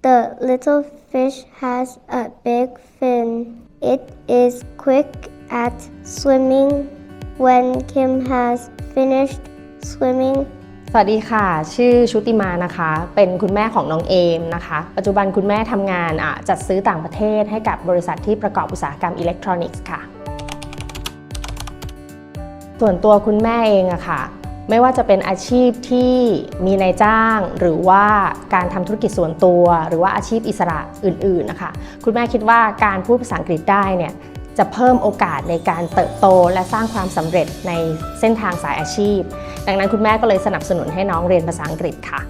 The little fish has a big fin. It is quick at swimming. When Kim has finished swimming, สวัสดีค่ะ ชื่อชุติมานะคะ เป็นคุณแม่ของน้องเอมนะคะ ปัจจุบันคุณแม่ทำงานจัดซื้อต่างประเทศให้กับบริษัทที่ประกอบอุตสาหกรรมอิเล็กทรอนิกส์ค่ะ ส่วนตัวคุณแม่เองอะค่ะ ไม่ว่าจะเป็นอาชีพที่มีนายจ้าง หรือว่าการทำธุรกิจส่วนตัว หรือว่าอาชีพอิสระอื่นๆนะคะคุณแม่คิดว่าการพูดภาษาอังกฤษได้เนี่ยจะเพิ่มโอกาสในการเติบโตและสร้างความสำเร็จในเส้นทางสายอาชีพ ดังนั้นคุณแม่ก็เลยสนับสนุนให้น้องเรียนภาษาอังกฤษค่ะ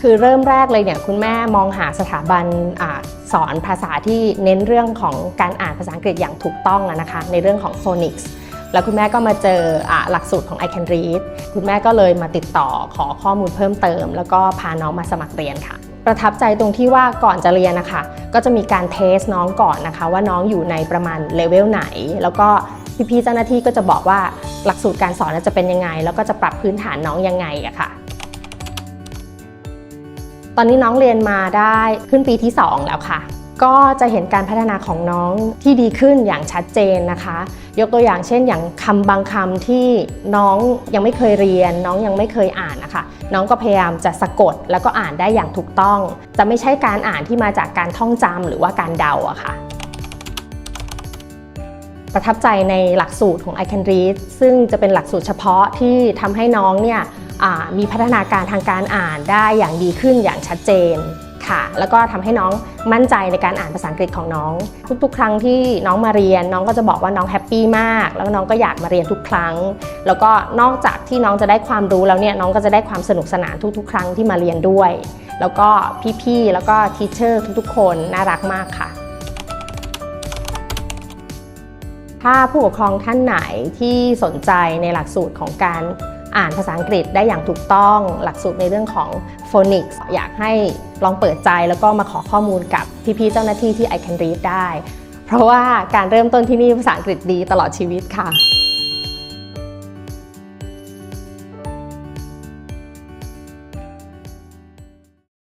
คือเริ่มแรกเลยเนี่ยคุณแม่มองหาสถาบันอสอนภาษาที่เน้นเรื่องของการอ่านภาษาอังกฤษอย่างถูกต้องนะคะ ในเรื่องของ phonics แล้วคุณแม่ก็มาเจออะหลักสูตรของ I Can Read คุณแม่ก็เลยมาติดต่อขอข้อมูลเพิ่มเติม แล้วก็พาน้องมาสมัครเรียนค่ะ ประทับใจตรงที่ว่าก่อนจะเรียนนะคะ ก็จะมีการเทสน้องก่อนนะคะ ว่าน้องอยู่ในประมาณเลเวลไหน แล้วก็พี่ๆเจ้าหน้าที่ก็จะบอกว่าหลักสูตรการสอนจะเป็นยังไง แล้วก็จะปรับพื้นฐานน้องยังไงอะค่ะตอนนี้น้องเรียนมาได้ขึ้นปีที่ 2 แล้วค่ะ ก็จะเห็นการพัฒนาของน้องที่ดีขึ้นอย่างชัดเจนนะคะ ยกตัวอย่างเช่น อย่างคำบางคำที่น้องยังไม่เคยเรียน น้องยังไม่เคยอ่านนะคะ น้องก็พยายามจะสะกดแล้วก็อ่านได้อย่างถูกต้อง จะไม่ใช่การอ่านที่มาจากการท่องจำหรือว่าการเดาอะค่ะประทับใจในหลักสูตรของ I Can Read ซึ่งจะเป็นหลักสูตรเฉพาะที่ทำให้น้องเนี่ยมีพัฒนาการทางการอ่านได้อย่างดีขึ้นอย่างชัดเจน ค่ะ แล้วก็ทำให้น้องมั่นใจในการอ่านภาษาอังกฤษของน้อง ทุกๆ ครั้งที่น้องมาเรียน น้องก็จะบอกว่าน้องแฮปปี้มาก แล้วน้องก็อยากมาเรียนทุกครั้ง แล้วก็นอกจากที่น้องจะได้ความรู้แล้วเนี่ยน้องก็จะได้ความสนุกสนานทุกๆ ครั้งที่มาเรียนด้วย แล้วก็พี่ๆแล้วก็ทีเชอร์ทุกๆ คนน่ารักมากค่ะถ้าผู้ปกครองท่านไหนที่สนใจในหลักสูตรของการ อ่านภาษาอังกฤษได้อย่างถูกต้อง หลักสูตรในเรื่องของ phonics อยากให้ลองเปิดใจแล้วก็มาขอข้อมูลกับพี่ๆเจ้าหน้าที่ที่ I Can Read ได้ เพราะว่าการเริ่มต้นที่นี่ภาษาอังกฤษดีตลอดชีวิตค่ะ